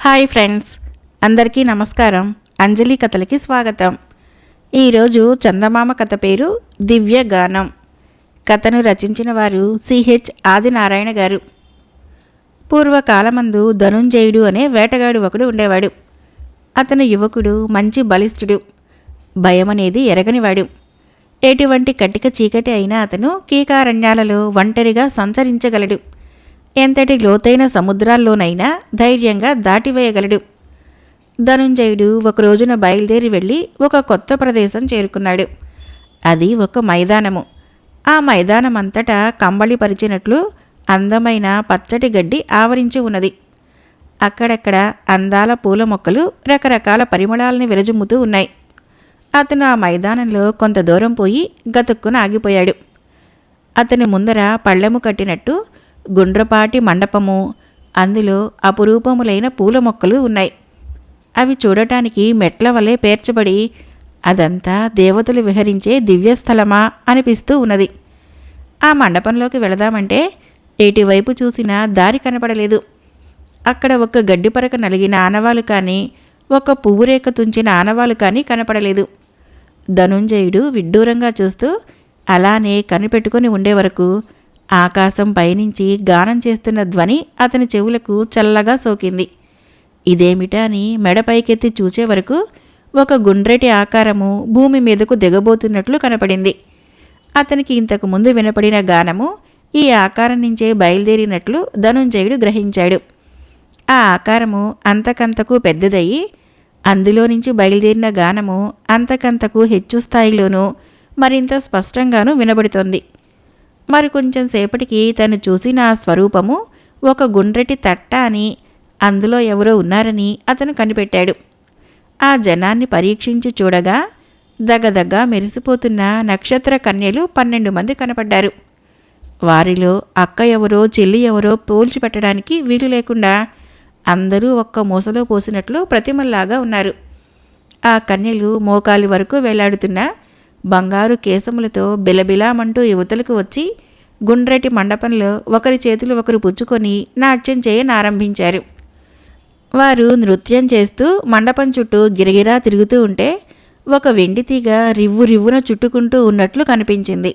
Hi friends అందరికీ నమస్కారం. అంజలి కథలకి స్వాగతం. ఈరోజు చందమామ కథ పేరు దివ్య గానం కథను రచించిన వారు సిహెచ్ ఆదినారాయణ గారు. పూర్వకాలమందు ధనుంజయుడు అనే వేటగాడు ఒకడు ఉండేవాడు. అతను యువకుడు మంచి బలిష్ఠుడు. భయం అనేది ఎరగనివాడు. ఎటువంటి కటిక చీకటి అయినా అతను కీకారణ్యాలలో ఒంటరిగా సంచరించగలడు. ఎంతటి లోతైన సముద్రాల్లోనైనా ధైర్యంగా దాటివేయగలడు. ధనుంజయుడు ఒక రోజున బయలుదేరి వెళ్ళి ఒక కొత్త ప్రదేశం చేరుకున్నాడు. అది ఒక మైదానము. ఆ మైదానం అంతటా కంబళి పరిచినట్లు అందమైన పచ్చటి గడ్డి ఆవరించి ఉన్నది. అక్కడక్కడ అందాల పూల మొక్కలు రకరకాల పరిమళాలని విరజుమ్ముతూ ఉన్నాయి. అతను ఆ మైదానంలో కొంత దూరం పోయి గతుక్కున ఆగిపోయాడు. అతని ముందర పళ్ళెము కట్టినట్టు గుండ్రపాటి మండపము. అందులో అపురూపములైన పూల మొక్కలు ఉన్నాయి. అవి చూడటానికి మెట్ల వలె పేర్చబడి అదంతా దేవతలు విహరించే దివ్యస్థలమా అనిపిస్తూ ఉన్నది. ఆ మండపంలోకి వెళదామంటే ఎటువైపు చూసినా దారి కనపడలేదు. అక్కడ ఒక గడ్డిపరక నలిగిన ఆనవాలు కానీ ఒక పువ్వురేఖ తుంచిన ఆనవాలు కానీ కనపడలేదు. ధనుంజయుడు విడ్డూరంగా చూస్తూ అలానే కనిపెట్టుకుని ఉండే వరకు ఆకాశం పైనుంచి గానం చేస్తున్న ధ్వని అతని చెవులకు చల్లగా సోకింది. ఇదేమిటా అని మెడ పైకెత్తి చూసే వరకు ఒక గుండ్రటి ఆకారము భూమి మీదకు దిగబోతున్నట్లు కనపడింది. అతనికి ఇంతకు ముందు వినపడిన గానము ఈ ఆకారం నుంచే బయలుదేరినట్లు ధనుంజయుడు గ్రహించాడు. ఆ ఆకారము అంతకంతకు పెద్దదయ్యి అందులో నుంచి బయలుదేరిన గానము అంతకంతకు హెచ్చు స్థాయిలోనూ మరింత స్పష్టంగానూ వినబడుతోంది. మరి కొంచెం సేపటికి తను చూసిన స్వరూపము ఒక గుండ్రటి తట్ట అని అందులో ఎవరో ఉన్నారని అతను కనిపెట్టాడు. ఆ జనాన్ని పరీక్షించి చూడగా దగదగ మెరిసిపోతున్న నక్షత్ర కన్యలు పన్నెండు మంది కనపడ్డారు. వారిలో అక్క ఎవరో చెల్లి ఎవరో పోల్చి పెట్టడానికి వీలు లేకుండా అందరూ ఒక్క మూసలో పోసినట్లు ప్రతిమల్లాగా ఉన్నారు. ఆ కన్యలు మోకాలి వరకు వేలాడుతున్న బంగారు కేసములతో బిలబిలామంటూ యువతలకు వచ్చి గుండ్రటి మండపంలో ఒకరి చేతులు ఒకరు పుచ్చుకొని నాట్యం చేయనారంభించారు. వారు నృత్యం చేస్తూ మండపం చుట్టూ గిరగిరా తిరుగుతూ ఉంటే ఒక వెండి తీగ రివ్వు రివ్వున చుట్టుకుంటూ ఉన్నట్లు కనిపించింది.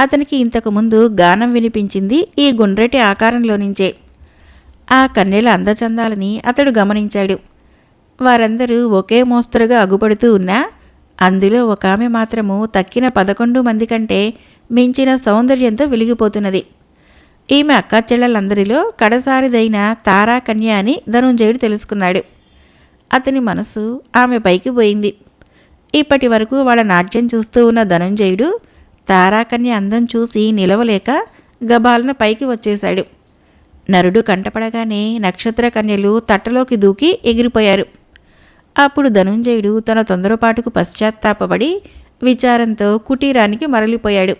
అతనికి ఇంతకుముందు గానం వినిపించింది ఈ గుండ్రటి ఆకారంలో నుంచే. ఆ కన్నెల అందచందాలని అతడు గమనించాడు. వారందరూ ఒకే మోస్తరుగా అగుపడుతూ ఉన్నా అందులో ఒక ఆమె మాత్రము తక్కిన పదకొండు మంది కంటే మించిన సౌందర్యంతో వెలిగిపోతున్నది. ఈమె అక్కాచెల్లెలందరిలో కడసారిదైన తారాకన్య అని ధనుంజయుడు తెలుసుకున్నాడు. అతని మనసు ఆమె పైకి పోయింది. ఇప్పటి వరకు వాళ్ళ నాట్యం చూస్తూ ఉన్న ధనుంజయుడు తారాకన్య అందం చూసి నిలవలేక గబాలన పైకి వచ్చేశాడు. నరుడు కంటపడగానే నక్షత్ర కన్యలు తట్టలోకి దూకి ఎగిరిపోయారు. అప్పుడు ధనుంజయుడు తన తొందరపాటుకు పశ్చాత్తాపపడి విచారంతో కుటీరానికి మరలిపోయాడు.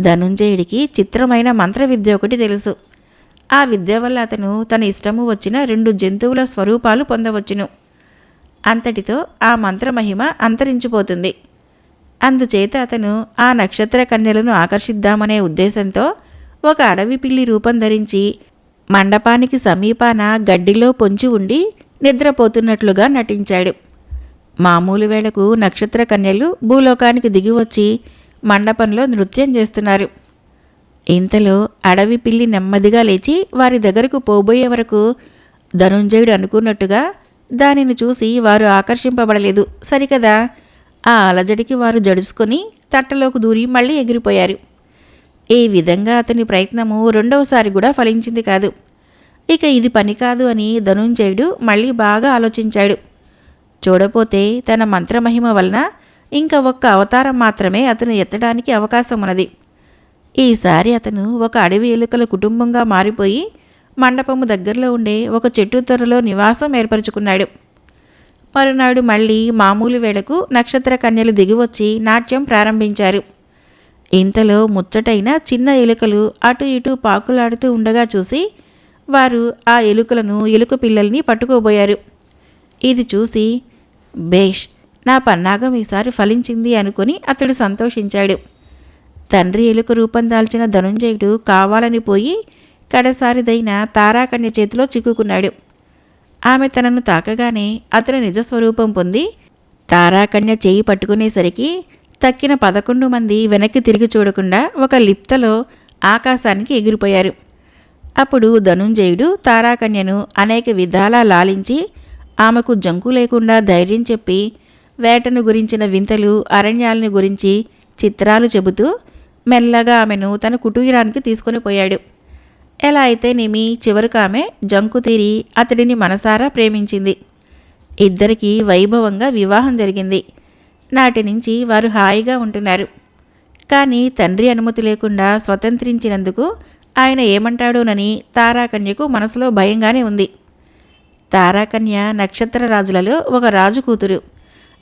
ధనుంజయుడికి చిత్రమైన మంత్ర విద్య ఒకటి తెలుసు. ఆ విద్య వల్ల అతను తన ఇష్టము వచ్చిన రెండు జంతువుల స్వరూపాలు పొందవచ్చును. అంతటితో ఆ మంత్రమహిమ అంతరించిపోతుంది. అందుచేత అతను ఆ నక్షత్ర కన్యలను ఆకర్షిద్దామనే ఉద్దేశంతో ఒక అడవి పిల్లి రూపం ధరించి మండపానికి సమీపాన గడ్డిలో పొంచి ఉండి నిద్రపోతున్నట్లుగా నటించాడు. మామూలు వేళకు నక్షత్ర కన్యలు భూలోకానికి దిగివచ్చి మండపంలో నృత్యం చేస్తున్నారు. ఇంతలో అడవి పిల్లి నెమ్మదిగా లేచి వారి దగ్గరకు పోబోయే వరకు ధనుంజయుడు అనుకున్నట్టుగా దానిని చూసి వారు ఆకర్షింపబడలేదు. సరికదా? ఆ అలజడికి వారు జడుసుకొని తట్టలోకి దూరి మళ్ళీ ఎగిరిపోయారు. ఈ విధంగా అతని ప్రయత్నము రెండవసారి కూడా ఫలించింది కాదు. ఇక ఇది పని కాదు అని ధనుంజయుడు మళ్ళీ బాగా ఆలోచించాడు. చూడపోతే తన మంత్రమహిమ వలన ఇంకా ఒక్క అవతారం మాత్రమే అతను ఎత్తడానికి అవకాశం ఉన్నది ఈసారి అతను ఒక అడవి ఎలుకల కుటుంబంగా మారిపోయి మండపము దగ్గరలో ఉండే ఒక చెట్టు త్వరలో నివాసం ఏర్పరచుకున్నాడు. మరునాడు మళ్ళీ మామూలు వేళకు నక్షత్ర కన్యలు దిగివచ్చి నాట్యం ప్రారంభించారు. ఇంతలో ముచ్చటైన చిన్న ఎలుకలు అటు ఇటు పాకులాడుతూ ఉండగా చూసి వారు ఆ ఎలుకలను ఎలుక పిల్లల్ని పట్టుకోబోయారు. ఇది చూసి బేష్ నా పన్నాగం ఈసారి ఫలించింది అనుకుని అతడు సంతోషించాడు. తండ్రి ఎలుక రూపం దాల్చిన ధనుంజయుడు కావాలని పోయి కడసారిదైన తారాకన్య చేతిలో చిక్కుకున్నాడు. ఆమె తనను తాకగానే అతను నిజస్వరూపం పొంది తారాకన్య చేయి పట్టుకునేసరికి తక్కిన పదకొండు మంది వెనక్కి తిరిగి చూడకుండా ఒక లిప్తలో ఆకాశానికి ఎగిరిపోయారు. అప్పుడు ధనుంజయుడు తారాకన్యను అనేక విధాలా లాలించి ఆమెకు జంకు లేకుండా ధైర్యం చెప్పి వేటను గురించిన వింతలు అరణ్యాలను గురించి చిత్రాలు చెబుతూ మెల్లగా ఆమెను తన కుటీరానికి తీసుకొని పోయాడు. ఎలా అయితేనేమి చివరకు ఆమె జంకు తీరి అతడిని మనసారా ప్రేమించింది. ఇద్దరికీ వైభవంగా వివాహం జరిగింది. నాటి నుంచి వారు హాయిగా ఉంటున్నారు. కానీ తండ్రి అనుమతి లేకుండా స్వతంత్రించినందుకు ఆయన ఏమంటాడోనని తారాకన్యకు మనసులో భయంగానే ఉంది. తారాకన్య నక్షత్ర రాజులలో ఒక రాజు కూతురు.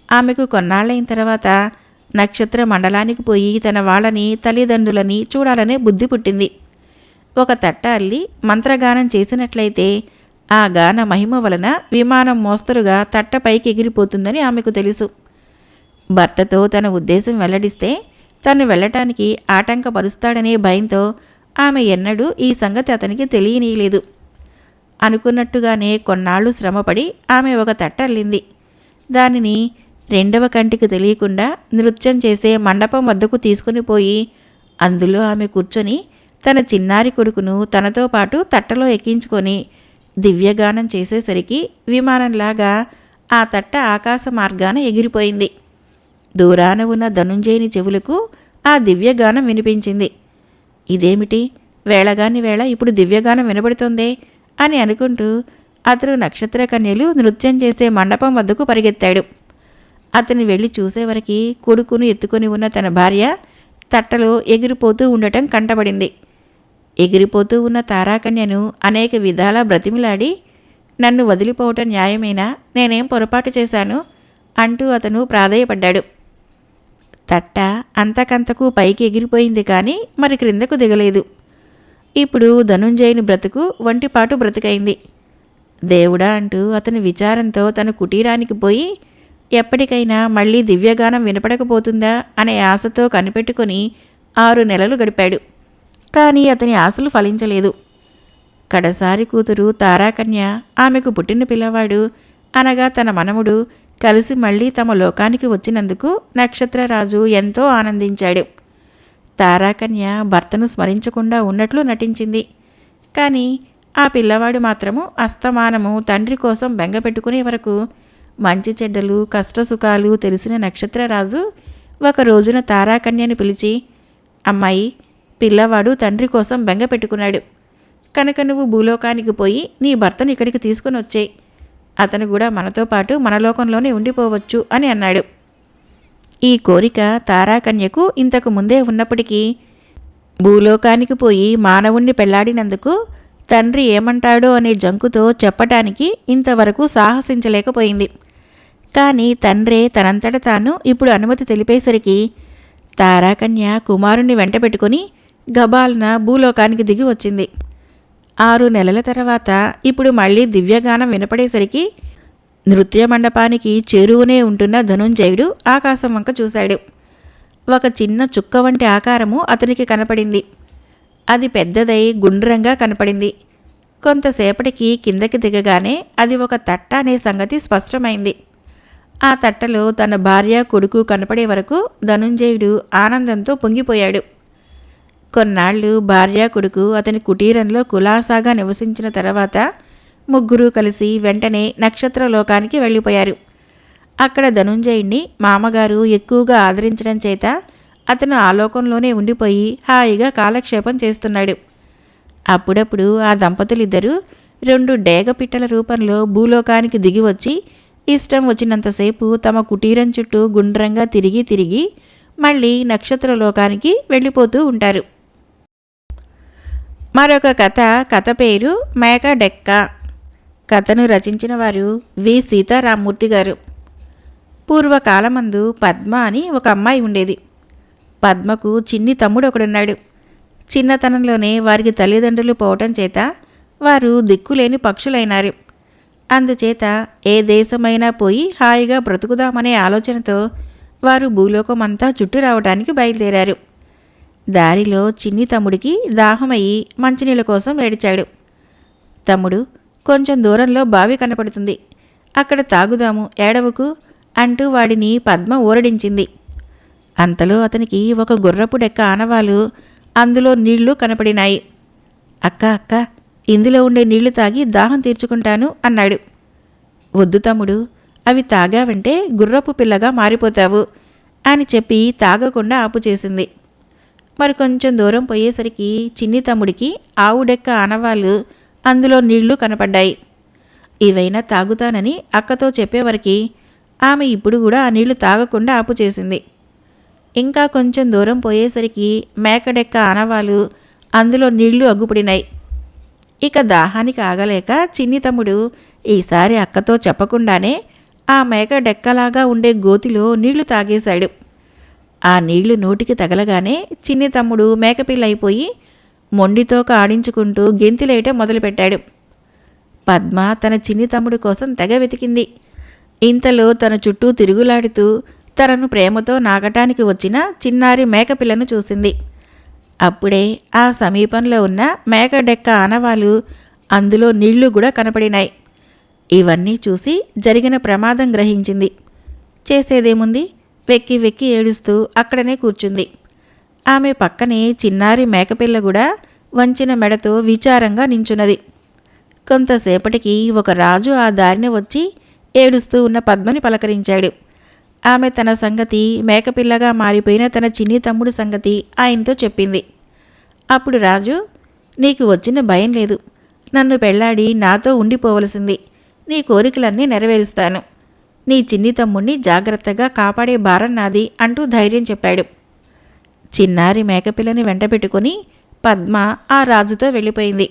ఆమెకు కొన్నాళ్ళైన తర్వాత నక్షత్ర మండలానికి పోయి తన వాళ్ళని తల్లిదండ్రులని చూడాలనే బుద్ధి పుట్టింది. ఒక తట్ట అల్లి మంత్రగానం చేసినట్లయితే ఆ గాన మహిమ వలన విమానం మోస్తరుగా తట్ట పైకి ఎగిరిపోతుందని ఆమెకు తెలుసు. భర్తతో తన ఉద్దేశం వెల్లడిస్తే తను వెళ్ళటానికి ఆటంకపరుస్తాడనే భయంతో ఆమె ఎన్నడూ ఈ సంగతి అతనికి తెలియనీయలేదు. అనుకున్నట్టుగానే కొన్నాళ్ళు శ్రమపడి ఆమె ఒక తట్ట అల్లింది దానిని రెండవ కంటికి తెలియకుండా నృత్యం చేసే మండపం వద్దకు తీసుకుని పోయి అందులో ఆమె కూర్చొని తన చిన్నారి కొడుకును తనతో పాటు తట్టలో ఎక్కించుకొని దివ్యగానం చేసేసరికి విమానంలాగా ఆ తట్ట ఆకాశ మార్గాన ఎగిరిపోయింది. దూరాన ఉన్న ధనుంజయుని చెవులకు ఆ దివ్యగానం వినిపించింది. ఇదేమిటి? వేళగాని వేళ ఇప్పుడు దివ్యగానం వినబడుతుందే అని అనుకుంటూ అతను నక్షత్ర కన్యలు నృత్యం చేసే మండపం వద్దకు పరిగెత్తాడు. అతని వెళ్ళి చూసేవరకు కొడుకును ఎత్తుకొని ఉన్న తన భార్య తట్టలో ఎగిరిపోతూ ఉండటం కంటపడింది ఎగిరిపోతూ ఉన్న తారాకన్యను అనేక విధాలా బ్రతిమిలాడి నన్ను వదిలిపోవటం న్యాయమేనా? నేనేం పొరపాటు చేశాను? అంటూ అతను ప్రాధేయపడ్డాడు. తట్ట అంతకంతకు పైకి ఎగిరిపోయింది కానీ మరి క్రిందకు దిగలేదు. ఇప్పుడు ధనుంజయుని బ్రతుకు వంటిపాటు బ్రతుకైంది. దేవుడా అంటూ అతని విచారంతో తన కుటీరానికి పోయి ఎప్పటికైనా మళ్ళీ దివ్యగానం వినపడకపోతుందా అనే ఆశతో కనిపెట్టుకొని ఆరు నెలలు గడిపాడు. కానీ అతని ఆశలు ఫలించలేదు. కడసారి కూతురు తారాకన్య ఆమెకు పుట్టిన పిల్లవాడు అనగా తన మనముడు కలిసి మళ్ళీ తమ లోకానికి వచ్చినందుకు నక్షత్రరాజు ఎంతో ఆనందించాడు. తారాకన్య భర్తను స్మరించకుండా ఉన్నట్లు నటించింది. కానీ ఆ పిల్లవాడు మాత్రము అస్తమానము తండ్రి కోసం బెంగపెట్టుకునే వరకు మంచి చెడ్డలు కష్టసుఖాలు తెలిసిన నక్షత్రరాజు ఒక రోజున తారాకన్యను పిలిచి అమ్మాయి పిల్లవాడు తండ్రి కోసం బెంగ పెట్టుకున్నాడు. కనుక నువ్వు భూలోకానికి పోయి నీ భర్తను ఇక్కడికి తీసుకుని వచ్చేయి. అతను కూడా మనతో పాటు మన లోకంలోనే ఉండిపోవచ్చు అని అన్నాడు. ఈ కోరిక తారాకన్యకు ఇంతకు ముందే ఉన్నప్పటికీ భూలోకానికి పోయి మానవుణ్ణి పెళ్ళాడినందుకు తండ్రి ఏమంటాడో అనే జంకుతో చెప్పటానికి ఇంతవరకు సాహసించలేకపోయింది. కానీ తండ్రే తనంతట తాను ఇప్పుడు అనుమతి తెలిపేసరికి తారాకన్య కుమారుణ్ణి వెంట పెట్టుకుని గబాల్న భూలోకానికి దిగి వచ్చింది. ఆరు నెలల తర్వాత ఇప్పుడు మళ్ళీ దివ్యగానం వినపడేసరికి నృత్య మండపానికి చేరువునే ఉంటున్న ధనుంజయుడు ఆకాశం వంక చూశాడు. ఒక చిన్న చుక్క వంటి ఆకారము అతనికి కనపడింది. అది పెద్దదై గుండ్రంగా కనపడింది. కొంతసేపటికి కిందకి దిగగానే అది ఒక తట్ట అనే సంగతి స్పష్టమైంది. ఆ తట్టలో తన భార్య కొడుకు కనపడే వరకు ధనుంజయుడు ఆనందంతో పొంగిపోయాడు. కొన్నాళ్ళు భార్య కొడుకు అతని కుటీరంలో కులాసాగా నివసించిన తర్వాత ముగ్గురు కలిసి వెంటనే నక్షత్ర లోకానికి వెళ్ళిపోయారు. అక్కడ ధనుంజయుణ్ణి మామగారు ఎక్కువగా ఆదరించడం చేత అతను ఆ లోకంలోనే ఉండిపోయి హాయిగా కాలక్షేపం చేస్తున్నాడు. అప్పుడప్పుడు ఆ దంపతులిద్దరూ రెండు డేగ పిట్టల రూపంలో భూలోకానికి దిగి వచ్చి ఇష్టం వచ్చినంతసేపు తమ కుటీరం చుట్టూ గుండ్రంగా తిరిగి తిరిగి మళ్ళీ నక్షత్ర లోకానికి వెళ్ళిపోతూ ఉంటారు. మరొక కథ కథ పేరు మేక డెక్క కథను రచించిన వారు వి. సీతారామూర్తి గారు. పూర్వకాలమందు పద్మ అని ఒక అమ్మాయి ఉండేది. పద్మకు చిన్ని తమ్ముడు ఒకడున్నాడు. చిన్నతనంలోనే వారికి తల్లిదండ్రులు పోవటం చేత వారు దిక్కులేని పక్షులైనారు. అందుచేత ఏ దేశమైనా పోయి హాయిగా బ్రతుకుదామనే ఆలోచనతో వారు భూలోకమంతా చుట్టూ రావడానికి బయలుదేరారు. దారిలో చిన్ని తమ్ముడికి దాహమయ్యి మంచినీళ్ళ కోసం ఏడిచాడు. తమ్ముడు కొంచెం దూరంలో బావి కనపడుతుంది. అక్కడ తాగుదాము ఏడవకు అంటూ వాడిని పద్మ ఊరడించింది. అంతలో అతనికి ఒక గుర్రపు డెక్క ఆనవాలు అందులో నీళ్ళు కనపడినాయి. అక్క అక్క ఇందులో ఉండే నీళ్ళు తాగి దాహం తీర్చుకుంటాను అన్నాడు. వద్దు తమ్ముడు అవి తాగావంటే గుర్రపు పిల్లగా మారిపోతావు అని చెప్పి తాగకుండా ఆపు చేసింది మరి కొంచెం దూరం పోయేసరికి చిన్ని తమ్ముడికి ఆవుడెక్క ఆనవాళ్ళు అందులో నీళ్ళు కనపడ్డాయి. ఇవైనా తాగుతానని అక్కతో చెప్పేవరకి ఆమె ఇప్పుడు కూడా ఆ నీళ్ళు తాగకుండా ఆపు చేసింది ఇంకా కొంచెం దూరం పోయేసరికి మేకడెక్క ఆనవాలు అందులో నీళ్ళు అగ్గుపడినాయి. ఇక దాహానికి ఆగలేక చిన్ని తమ్ముడు ఈసారి అక్కతో చెప్పకుండానే ఆ మేక డెక్కలాగా ఉండే గోతిలో నీళ్ళు తాగేశాడు. ఆ నీళ్ళు నోటికి తగలగానే చిన్ని తమ్ముడు మేకపిల్లైపోయి మొండితోక ఆడించుకుంటూ గెంతిలేయటం మొదలుపెట్టాడు. పద్మ తన చిన్ని తమ్ముడి కోసం తెగ వెతికింది. ఇంతలో తన చుట్టూ తిరుగులాడుతూ తనను ప్రేమతో నాగటానికి వచ్చిన చిన్నారి మేకపిల్లను చూసింది. అప్పుడే ఆ సమీపంలో ఉన్న మేక డెక్క ఆనవాలు అందులో నీళ్ళు కూడా కనపడినాయి. ఇవన్నీ చూసి జరిగిన ప్రమాదం గ్రహించింది. చేసేదేముంది? వెక్కి వెక్కి ఏడుస్తూ అక్కడనే కూర్చుంది. ఆమె పక్కనే చిన్నారి మేకపిల్ల కూడా వంచిన మెడతో విచారంగా నించున్నది. కొంతసేపటికి ఒక రాజు ఆ దారిన వచ్చి ఏడుస్తూ ఉన్న పద్మని పలకరించాడు. ఆమె తన సంగతి మేకపిల్లగా మారిపోయిన తన చిన్ని తమ్ముడు సంగతి ఆయనతో చెప్పింది. అప్పుడు రాజు నీకు వచ్చిన భయం లేదు. నన్ను పెళ్ళాడి నాతో ఉండిపోవలసింది. నీ కోరికలన్నీ నెరవేరుస్తాను. నీ చిన్ని తమ్ముణ్ణి జాగ్రత్తగా కాపాడే భారం నాది అంటూ ధైర్యం చెప్పాడు. చిన్నారి మేకపిల్లని వెంటబెట్టుకుని పద్మ ఆ రాజుతో వెళ్ళిపోయింది.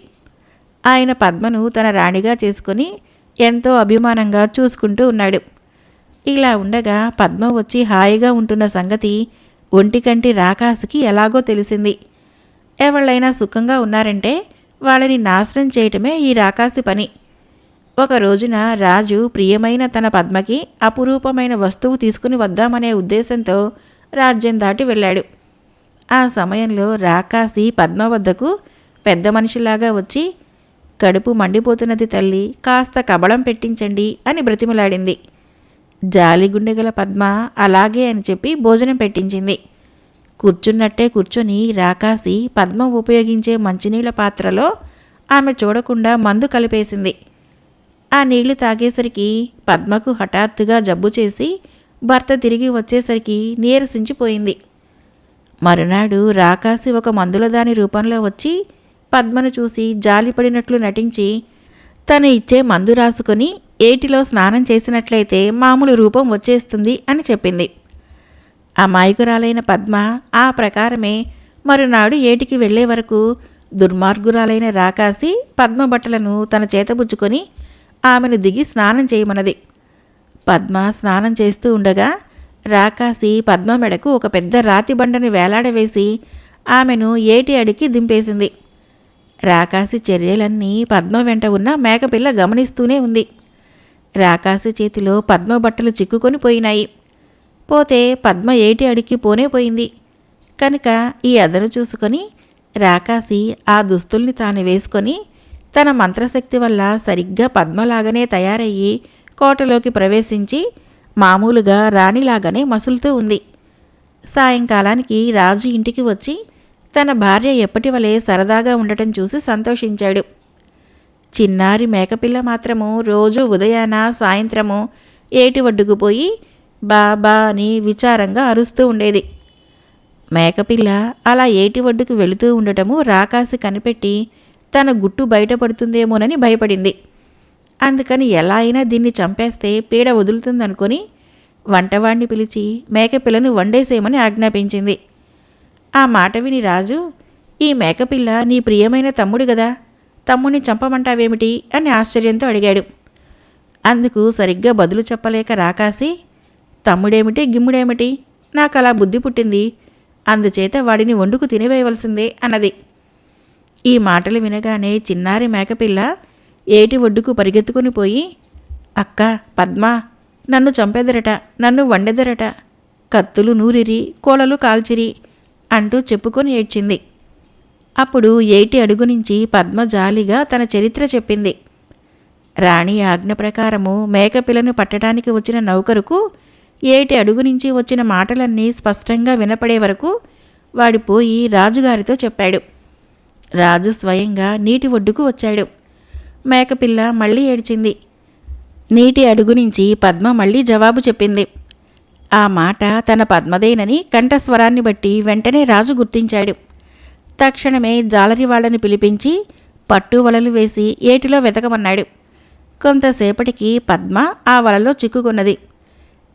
ఆయన పద్మను తన రాణిగా చేసుకుని ఎంతో అభిమానంగా చూసుకుంటూ ఉన్నాడు. ఇలా ఉండగా పద్మ వచ్చి హాయిగా ఉంటున్న సంగతి ఒంటికంటి రాకాసుకి ఎలాగో తెలిసింది. ఎవళ్ళైనా సుఖంగా ఉన్నారంటే వాళ్ళని నాశనం చేయటమే ఈ రాకాసి పని. ఒక రోజున రాజు ప్రియమైన తన పద్మకి అపురూపమైన వస్తువు తీసుకుని వద్దామనే ఉద్దేశంతో రాజ్యం దాటి వెళ్ళాడు. ఆ సమయంలో రాకాసి పద్మ వద్దకు పెద్ద మనిషిలాగా వచ్చి కడుపు మండిపోతున్నది తల్లి కాస్త కబళం పెట్టించండి అని బ్రతిమలాడింది. జాలిగుండెగల పద్మ అలాగే అని చెప్పి భోజనం పెట్టించింది. కూర్చున్నట్టే కూర్చొని రాకాసి పద్మ ఉపయోగించే మంచినీళ్ళ పాత్రలో ఆమె చూడకుండా మందు కలిపేసింది. ఆ నీళ్ళు తాగేసరికి పద్మకు హఠాత్తుగా జబ్బు చేసి భర్త తిరిగి వచ్చేసరికి నీరసించిపోయింది. మరునాడు రాకాసి ఒక మందుల దాని రూపంలో వచ్చి పద్మను చూసి జాలిపడినట్లు నటించి తను ఇచ్చే మందు రాసుకొని ఏటిలో స్నానం చేసినట్లయితే మామూలు రూపం వచ్చేస్తుంది అని చెప్పింది. అమాయకురాలైన పద్మ ఆ ప్రకారమే మరునాడు ఏటికి వెళ్ళే వరకు దుర్మార్గురాలైన రాకాసి పద్మ బట్టలను తన చేతబుచ్చుకొని ఆమెను దిగి స్నానం చేయమన్నది. పద్మ స్నానం చేస్తూ ఉండగా రాకాసి పద్మ మెడకు ఒక పెద్ద రాతి బండని వేలాడవేసి ఆమెను ఏటి అడికి దింపేసింది. రాకాసి చర్యలన్నీ పద్మ వెంట ఉన్న మేకపిల్ల గమనిస్తూనే ఉంది. రాకాసి చేతిలో పద్మ బట్టలు చిక్కుకొని పోయినాయి. పోతే పద్మ ఏటి అడికి పోనే పోయింది. కనుక ఈ అదను చూసుకొని రాకాసి ఆ దుస్తుల్ని తాను వేసుకొని తన మంత్రశక్తి వల్ల సరిగ్గా పద్మలాగానే తయారయ్యి కోటలోకి ప్రవేశించి మామూలుగా రాణిలాగానే మసులుతూ ఉంది. సాయంకాలానికి రాజు ఇంటికి వచ్చి తన భార్య ఎప్పటి వలె సరదాగా ఉండటం చూసి సంతోషించాడు. చిన్నారి మేకపిల్ల మాత్రము రోజు ఉదయాన సాయంత్రము ఏటి ఒడ్డుకు పోయి బాబా అని విచారంగా అరుస్తూ ఉండేది. మేకపిల్ల అలా ఏటి ఒడ్డుకు వెళుతూ ఉండటము రాకాసి కనిపెట్టి తన గుట్టు బయటపడుతుందేమోనని భయపడింది. అందుకని ఎలా అయినా దీన్ని చంపేస్తే పీడ వదులుతుందనుకొని వంటవాణ్ణి పిలిచి మేకపిల్లను వండేసేయమని ఆజ్ఞాపించింది. ఆ మాట విని రాజు ఈ మేకపిల్ల నీ ప్రియమైన తమ్ముడు కదా తమ్ముడిని చంపమంటావేమిటి అని ఆశ్చర్యంతో అడిగాడు. అందుకు సరిగ్గా బదులు చెప్పలేక రాకాసి తమ్ముడేమిటి గిమ్ముడేమిటి నాకు అలా బుద్ధి పుట్టింది అందుచేత వాడిని వండుకు తినివేయవలసిందే అన్నది. ఈ మాటలు వినగానే చిన్నారి మేకపిల్ల ఏటి ఒడ్డుకు పరిగెత్తుకుని పోయి అక్క పద్మ నన్ను చంపెదరట నన్ను వండెదరట కత్తులు నూరిరి కోలలు కాల్చిరి అంటూ చెప్పుకొని ఏడ్చింది. అప్పుడు ఏటి అడుగు నుంచి పద్మ జాలిగా తన చరిత్ర చెప్పింది. రాణి ఆజ్ఞ ప్రకారము మేకపిల్లను పట్టడానికి వచ్చిన నౌకరుకు ఏటి అడుగు నుంచి వచ్చిన మాటలన్నీ స్పష్టంగా వినపడే వరకు వాడు పోయి రాజుగారితో చెప్పాడు. రాజు స్వయంగా నీటి ఒడ్డుకు వచ్చాడు. మేకపిల్ల మళ్ళీ ఏడ్చింది. నీటి అడుగు నుంచి పద్మ మళ్ళీ జవాబు చెప్పింది. ఆ మాట తన పద్మదేనని కంఠస్వరాన్ని బట్టి వెంటనే రాజు గుర్తించాడు. తక్షణమే జాలరి వాళ్ళని పిలిపించి పట్టు వలలు వేసి ఏటిలో వెతకమన్నాడు. కొంతసేపటికి పద్మ ఆ వలలో చిక్కుకున్నది.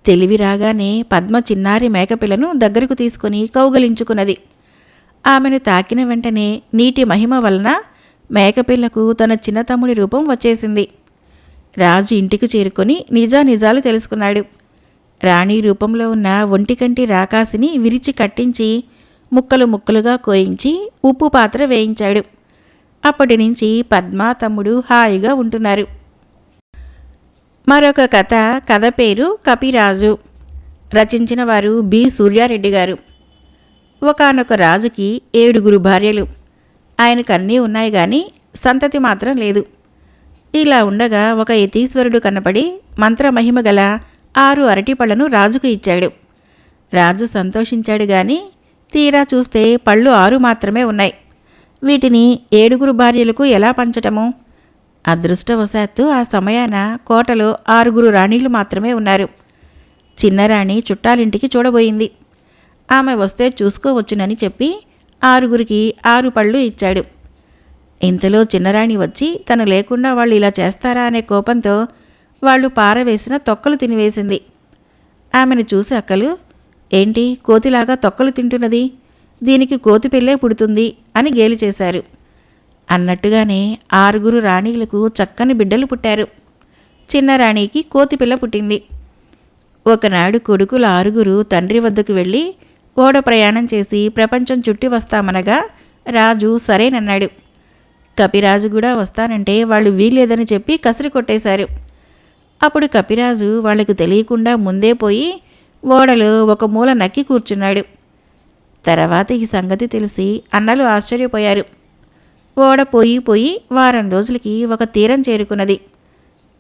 తెలివి రాగానే పద్మ చిన్నారి మేకపిల్లను దగ్గరకు తీసుకుని కౌగలించుకున్నది. ఆమెను తాకిన వెంటనే నీటి మహిమ వలన మేకపిల్లకు తన చిన్న తమ్ముడి రూపం వచ్చేసింది. రాజు ఇంటికి చేరుకొని నిజానిజాలు తెలుసుకున్నాడు. రాణి రూపంలో ఉన్న ఒంటికంటి రాకాసిని విరిచి కట్టించి ముక్కలు ముక్కలుగా కోయించి ఉప్పు పాత్ర వేయించాడు. అప్పటి నుంచి పద్మ తమ్ముడు హాయిగా ఉంటున్నారు. మరొక కథ కథ పేరు కపిరాజు. రచించిన వారు బి. సూర్యారెడ్డి గారు. ఒకానొక రాజుకి ఏడుగురు భార్యలు. ఆయనకు అన్నీ ఉన్నాయి కానీ సంతతి మాత్రం లేదు. ఇలా ఉండగా ఒక యతీశ్వరుడు కనపడి మంత్రమహిమ గల ఆరు అరటిపళ్ళను రాజుకు ఇచ్చాడు. రాజు సంతోషించాడు గాని తీరా చూస్తే పళ్ళు ఆరు మాత్రమే ఉన్నాయి. వీటిని ఏడుగురు భార్యలకు ఎలా పంచటము? అదృష్టవశాత్తు ఆ సమయాన కోటలో ఆరుగురు రాణీలు మాత్రమే ఉన్నారు. చిన్నరాణి చుట్టాలింటికి చూడబోయింది. ఆమె వస్తే చూసుకోవచ్చునని చెప్పి ఆరుగురికి ఆరు పళ్ళు ఇచ్చాడు. ఇంతలో చిన్నరాణి వచ్చి తను లేకుండా వాళ్ళు ఇలా చేస్తారా అనే కోపంతో వాళ్ళు పారవేసిన తొక్కలు తినివేసింది. ఆమెను చూసి అక్కలు ఏంటి కోతిలాగా తొక్కలు తింటున్నది? దీనికి కోతి పిల్లే పుడుతుంది అని గేలి చేశారు. అన్నట్టుగానే ఆరుగురు రాణీలకు చక్కని బిడ్డలు పుట్టారు. చిన్న రాణికి కోతి పిల్ల పుట్టింది. ఒకనాడు కొడుకులు ఆరుగురు తండ్రి వద్దకు వెళ్ళి ఓడ ప్రయాణం చేసి ప్రపంచం చుట్టి వస్తామనగా రాజు సరేనన్నాడు. కపిరాజు కూడా వస్తానంటే వాళ్ళు వీల్లేదని చెప్పి కసిరి కొట్టేశారు. అప్పుడు కపిరాజు వాళ్ళకు తెలియకుండా ముందే పోయి ఓడలో ఒక మూల నక్కి కూర్చున్నాడు. తర్వాత ఈ సంగతి తెలిసి అన్నలు ఆశ్చర్యపోయారు. ఓడ పోయి పోయి వారం రోజులకి ఒక తీరం చేరుకున్నది.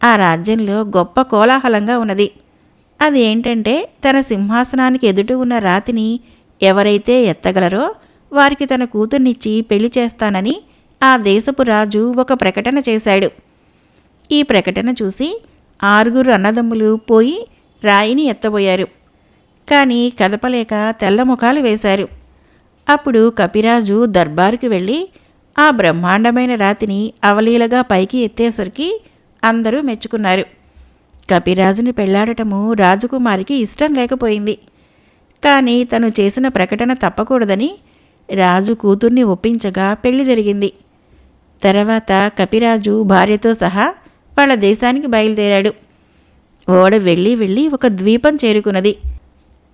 ఆ రాజ్యంలో గొప్ప కోలాహలంగా ఉన్నది. అది ఏంటంటే తన సింహాసనానికి ఎదుట ఉన్న రాతిని ఎవరైతే ఎత్తగలరో వారికి తన కూతుర్నిచ్చి పెళ్ళి చేస్తానని ఆ దేశపు రాజు ఒక ప్రకటన చేశాడు. ఈ ప్రకటన చూసి ఆరుగురు అన్నదమ్ములు పోయి రాయిని ఎత్తబోయారు. కానీ కదపలేక తెల్లముఖాలు వేశారు. అప్పుడు కపిరాజు దర్బారుకి వెళ్ళి ఆ బ్రహ్మాండమైన రాతిని అవలీలగా పైకి ఎత్తేసరికి అందరూ మెచ్చుకున్నారు. కపిరాజుని పెళ్ళాడటము రాజకుమారికి ఇష్టం లేకపోయింది. కానీ తను చేసిన ప్రకటన తప్పకూడదని రాజు కూతుర్ని ఒప్పించగా పెళ్ళి జరిగింది. తర్వాత కపిరాజు భార్యతో సహా వాళ్ళ దేశానికి బయలుదేరాడు. ఓడ వెళ్ళి వెళ్ళి ఒక ద్వీపం చేరుకున్నది.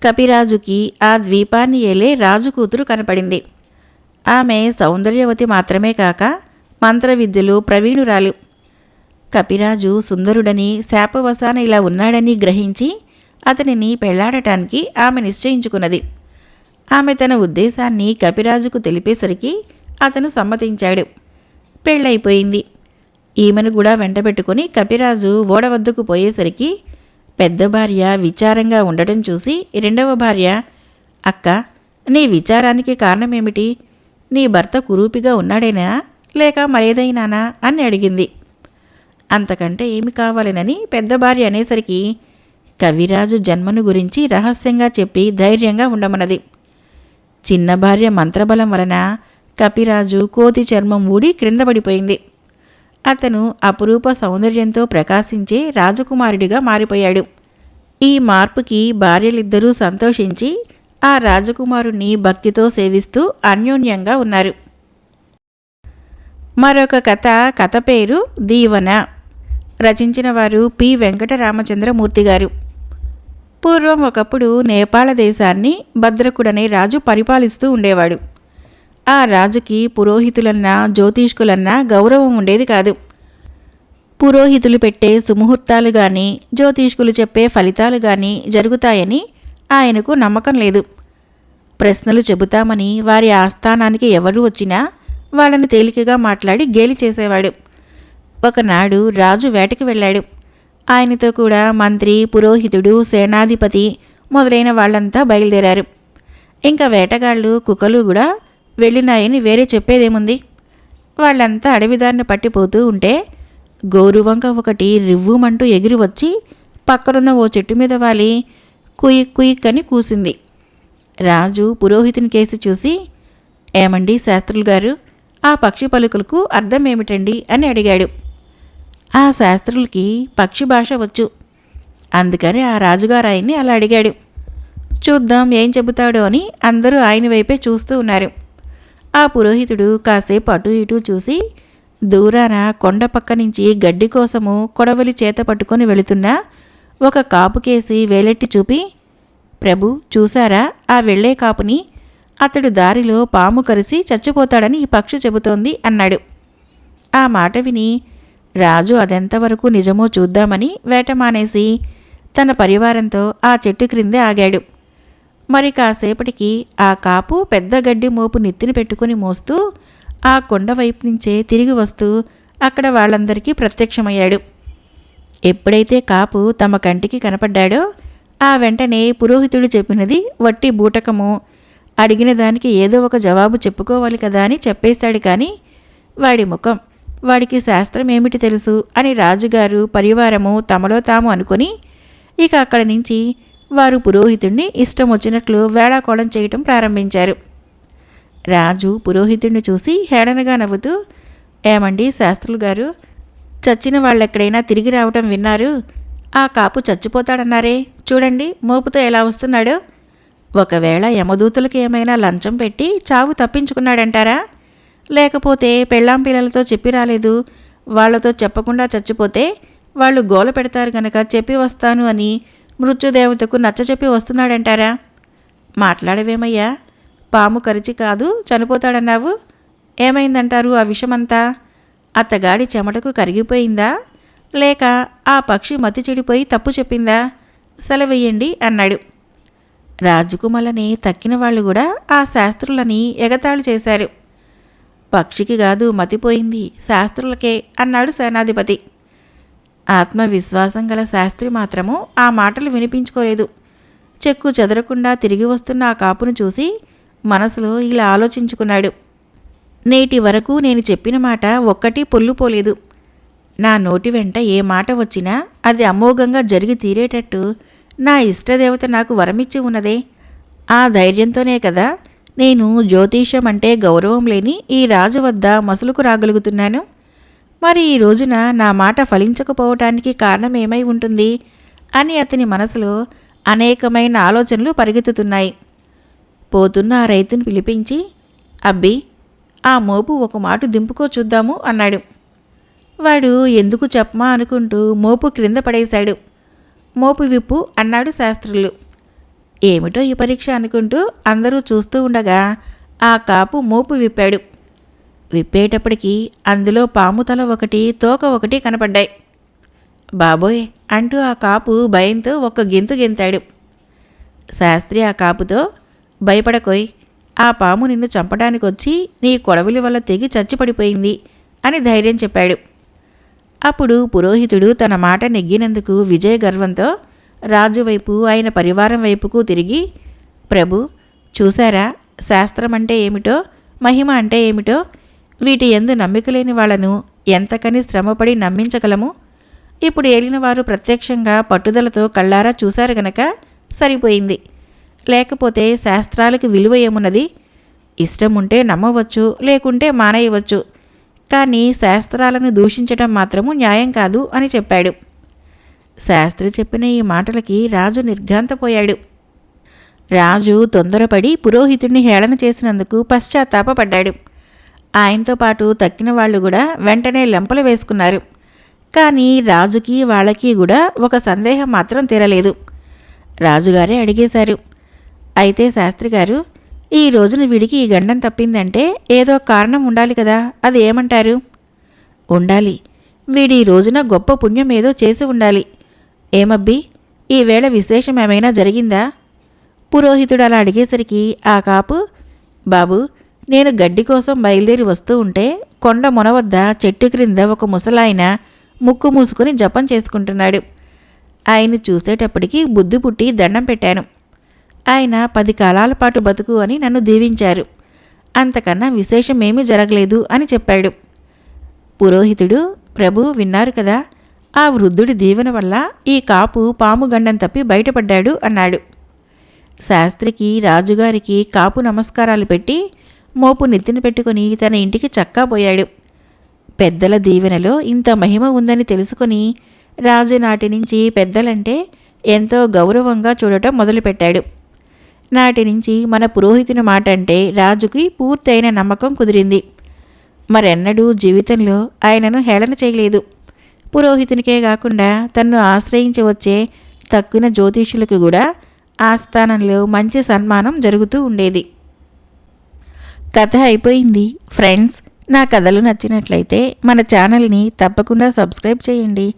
కపిరాజుకి ఆ ద్వీపాన్ని ఏలే రాజు కూతురు కనపడింది. ఆమె సౌందర్యవతి మాత్రమే కాక మంత్రవిద్యలు ప్రవీణురాలు. కపిరాజు సుందరుడని శాపవశాన ఇలా ఉన్నాడని గ్రహించి అతనిని పెళ్ళాడటానికి ఆమె నిశ్చయించుకున్నది. ఆమె తన ఉద్దేశాన్ని కపిరాజుకు తెలిపేసరికి అతను సమ్మతించాడు. పెళ్ళైపోయింది ఈమెను కూడా వెంటబెట్టుకుని కపిరాజు ఓడ వద్దకు పోయేసరికి పెద్ద భార్య విచారంగా ఉండటం చూసి రెండవ భార్య అక్క నీ విచారానికి కారణమేమిటి? నీ భర్త కురూపిగా ఉన్నాడేనా? లేక మరేదైనానా? అని అడిగింది. అంతకంటే ఏమి కావాలనని పెద్ద భార్య అనేసరికి కవిరాజు జన్మను గురించి రహస్యంగా చెప్పి ధైర్యంగా ఉండమన్నది. చిన్న భార్య మంత్రబలం వలన కపిరాజు కోతి చర్మం ఊడి క్రింద పడిపోయింది. అతను అపురూప సౌందర్యంతో ప్రకాశించే రాజకుమారుడిగా మారిపోయాడు. ఈ మార్పుకి భార్యలిద్దరూ సంతోషించి ఆ రాజకుమారుణ్ణి భక్తితో సేవిస్తూ అన్యోన్యంగా ఉన్నారు. మరొక కథ కథ పేరు దీవన. రచించిన వారు పి. వెంకటరామచంద్రమూర్తి గారు. పూర్వం ఒకప్పుడు నేపాళ దేశాన్ని భద్రకుడనే రాజు పరిపాలిస్తూ ఉండేవాడు. ఆ రాజుకి పురోహితులన్నా జ్యోతిష్కులన్నా గౌరవం ఉండేది కాదు. పురోహితులు పెట్టే సుముహూర్తాలు కానీ జ్యోతిష్కులు చెప్పే ఫలితాలు కానీ జరుగుతాయని ఆయనకు నమ్మకం లేదు. ప్రశ్నలు చెబుతామని వారి ఆస్థానానికి ఎవరు వచ్చినా వాళ్ళని తేలికగా మాట్లాడి గేలి చేసేవాడు. ఒకనాడు రాజు వేటకి వెళ్ళాడు. ఆయనతో కూడా మంత్రి పురోహితుడు సేనాధిపతి మొదలైన వాళ్ళంతా బయలుదేరారు. ఇంకా వేటగాళ్ళు కుక్కలు కూడా వెళ్ళినాయని వేరే చెప్పేదేముంది? వాళ్ళంతా అడవిదారిని పట్టిపోతూ ఉంటే గోరువంక ఒకటి రివ్వుమంటూ ఎగిరి వచ్చి పక్కనున్న ఓ చెట్టు మీద వాలి కుయిక్ కుయిక్ అని కూసింది. రాజు పురోహితుని కేసు చూసి ఏమండి శాస్త్రులు గారు ఆ పక్షి పలుకులకు అర్థం ఏమిటండి అని అడిగాడు. ఆ శాస్త్రులకి పక్షి భాష వచ్చు. అందుకని ఆ రాజుగారు ఆయన్ని అలా అడిగాడు. చూద్దాం ఏం చెబుతాడో అని అందరూ ఆయన వైపే చూస్తూ ఉన్నారు. ఆ పురోహితుడు కాసేపు అటు ఇటు చూసి దూరాన కొండ పక్క నుంచి గడ్డి కోసము కొడవలి చేత పట్టుకొని వెళుతున్న ఒక కాపుకేసి వేలెట్టి చూపి ప్రభు చూశారా? ఆ వెళ్ళే కాపుని అతడు దారిలో పాము కరిసి చచ్చిపోతాడని ఈ పక్షి చెబుతోంది అన్నాడు. ఆ మాట విని రాజు అదెంతవరకు నిజమో చూద్దామని వేట మానేసి తన పరివారంతో ఆ చెట్టు క్రిందే ఆగాడు. మరి కాసేపటికి ఆ కాపు పెద్ద గడ్డి మోపు నెత్తిన పెట్టుకుని మోస్తూ ఆ కొండ వైపు నుంచే తిరిగి వస్తూ అక్కడ వాళ్ళందరికీ ప్రత్యక్షమయ్యాడు. ఎప్పుడైతే కాపు తమ కంటికి కనపడ్డాడో ఆ వెంటనే పురోహితుడు చెప్పినది వట్టి బూటకము. అడిగిన దానికి ఏదో ఒక జవాబు చెప్పుకోవాలి కదా అని చెప్పేశాడు కానీ వాడి ముఖం వాడికి శాస్త్రం ఏమిటి తెలుసు? అని రాజుగారు పరివారము తమలో తాము అనుకొని ఇక అక్కడి నుంచి వారు పురోహితుణ్ణి ఇష్టం వచ్చినట్లు వేళాకోళం చేయటం ప్రారంభించారు. రాజు పురోహితుణ్ణి చూసి హేళనగా నవ్వుతూ ఏమండి శాస్త్రులు గారు చచ్చిన వాళ్ళెక్కడైనా తిరిగి రావటం విన్నారు? ఆ కాపు చచ్చిపోతాడన్నారే. చూడండి మోపుతో ఎలా వస్తున్నాడో. ఒకవేళ యమదూతులకు ఏమైనా లంచం పెట్టి చావు తప్పించుకున్నాడంటారా? లేకపోతే పెళ్ళాం పిల్లలతో చెప్పి రాలేదు. వాళ్ళతో చెప్పకుండా చచ్చిపోతే వాళ్ళు గోల పెడతారు గనక చెప్పి వస్తాను అని మృత్యుదేవతకు నచ్చ చెప్పి వస్తున్నాడంటారా? మాట్లాడవేమయ్యా? పాము కరిచి కాదు చనిపోతాడన్నావు? ఏమైందంటారు ఆ విషమంతా? అత్తగాడి చెమటకు కరిగిపోయిందా? లేక ఆ పక్షి మతి చెడిపోయి తప్పు చెప్పిందా? సెలవెయ్యండి అన్నాడు. రాజకుమలని తక్కిన వాళ్ళు కూడా ఆ శాస్త్రులని ఎగతాళి చేశారు. పక్షికి కాదు మతిపోయింది. శాస్త్రులకే అన్నాడు సేనాధిపతి. ఆత్మవిశ్వాసం గల శాస్త్రి మాత్రము ఆ మాటలు వినిపించుకోలేదు. చెక్కు చెదరకుండా తిరిగి వస్తున్న ఆ కాపును చూసి మనసులో ఇలా ఆలోచించుకున్నాడు. నేటి వరకు నేను చెప్పిన మాట ఒక్కటి పొల్లుపోలేదు. నా నోటి వెంట ఏ మాట వచ్చినా అది అమోఘంగా జరిగి తీరేటట్టు నా ఇష్టదేవత నాకు వరమిచ్చి ఉన్నదే. ఆ ధైర్యంతోనే కదా నేను జ్యోతిషం అంటే గౌరవం లేని ఈ రాజు వద్ద మసులుకు రాగలుగుతున్నాను. మరి ఈ రోజున నా మాట ఫలించకపోవటానికి కారణం ఏమై ఉంటుంది? అని అతని మనసులో అనేకమైన ఆలోచనలు పరిగెత్తుతున్నాయి. పోతున్న ఆ రైతును పిలిపించి అబ్బి ఆ మోపు ఒక మాట దింపుకో చూద్దాము అన్నాడు. వాడు ఎందుకు చెప్పమా అనుకుంటూ మోపు క్రింద పడేశాడు. మోపు విప్పు అన్నాడు శాస్త్రులు. ఏమిటో ఈ పరీక్ష అనుకుంటూ అందరూ చూస్తూ ఉండగా ఆ కాపు మోపు విప్పాడు. విప్పేటప్పటికి అందులో పాము తల ఒకటి తోక ఒకటి కనపడ్డాయి. బాబోయ్! అంటూ ఆ కాపు భయంతో ఒక గెంతు గెంతాడు. శాస్త్రి ఆ కాపుతో భయపడకోయ్! ఆ పాము నిన్ను చంపడానికి వచ్చి నీ కొడవలి వల్ల తెగి చచ్చిపడిపోయింది అని ధైర్యం చెప్పాడు. అప్పుడు పురోహితుడు తన మాట నెగ్గినందుకు విజయ గర్వంతో రాజు వైపు ఆయన పరివారం వైపుకు తిరిగి ప్రభు చూశారా? శాస్త్రం అంటే ఏమిటో? మహిమ అంటే ఏమిటో? వీటి ఎందు నమ్మిక లేని వాళ్ళను ఎంతకని శ్రమపడి నమ్మించగలము? ఇప్పుడు ఏలినవారు ప్రత్యక్షంగా పట్టుదలతో కళ్ళారా చూశారు గనక సరిపోయింది. లేకపోతే శాస్త్రాలకు విలువ ఏమున్నది? ఇష్టం ఉంటే నమ్మవచ్చు లేకుంటే మానేయవచ్చు. కానీ శాస్త్రాలను దూషించటం మాత్రము న్యాయం కాదు అని చెప్పాడు. శాస్త్రి చెప్పిన ఈ మాటలకి రాజు నిర్ఘాంతపోయాడు. రాజు తొందరపడి పురోహితుడిని హేళన చేసినందుకు పశ్చాత్తాపడ్డాడు ఆయనతో పాటు తక్కిన వాళ్ళు కూడా వెంటనే లెంపలు వేసుకున్నారు. కానీ రాజుకి వాళ్ళకి కూడా ఒక సందేహం మాత్రం తీరలేదు. రాజుగారే అడిగేశారు. అయితే శాస్త్రి గారు ఈ రోజున వీడికి ఈ గండం తప్పిందంటే ఏదో కారణం ఉండాలి కదా అది ఏమంటారు? ఉండాలి. వీడి ఈ రోజున గొప్ప పుణ్యం ఏదో చేసి ఉండాలి. ఏమబ్బి ఈవేళ విశేషం ఏమైనా జరిగిందా? పురోహితుడు అలా అడిగేసరికి ఆ కాపు బాబు నేను గడ్డి కోసం బయలుదేరి వస్తూ ఉంటే కొండ మొన వద్ద చెట్టు క్రింద ఒక ముసలాయన ముక్కు మూసుకుని జపం చేసుకుంటున్నాడు. ఆయన చూసేటప్పటికి బుద్ధి పుట్టి దండం పెట్టాను. ఆయన పది కాలాల పాటు బతుకు అని నన్ను దీవించారు. అంతకన్నా విశేషమేమీ జరగలేదు అని చెప్పాడు. పురోహితుడు ప్రభు విన్నారు కదా ఆ వృద్ధుడి దీవెన వల్ల ఈ కాపు పాము గండం తప్పి బయటపడ్డాడు అన్నాడు. శాస్త్రికి రాజుగారికి కాపు నమస్కారాలు పెట్టి మోపు నెత్తిన పెట్టుకుని తన ఇంటికి చక్కా పోయాడు పెద్దల దీవెనలో ఇంత మహిమ ఉందని తెలుసుకుని రాజు నాటి నుంచి పెద్దలంటే ఎంతో గౌరవంగా చూడటం మొదలుపెట్టాడు. నాటి నుంచి మన పురోహితుని మాట అంటే రాజుకి పూర్తయిన నమ్మకం కుదిరింది. మరెన్నడూ జీవితంలో ఆయనను హేళన చేయలేదు. పురోహితునికే కాకుండా తన్ను ఆశ్రయించి వచ్చే తక్కున జ్యోతిషులకు కూడా ఆస్థానంలో మంచి సన్మానం జరుగుతూ ఉండేది. కథ అయిపోయింది. ఫ్రెండ్స్ నా కథలు నచ్చినట్లయితే మన ఛానల్ని తప్పకుండా సబ్స్క్రైబ్ చేయండి.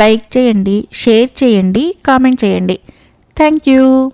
లైక్ చేయండి షేర్ చేయండి కామెంట్ చేయండి. Thank you.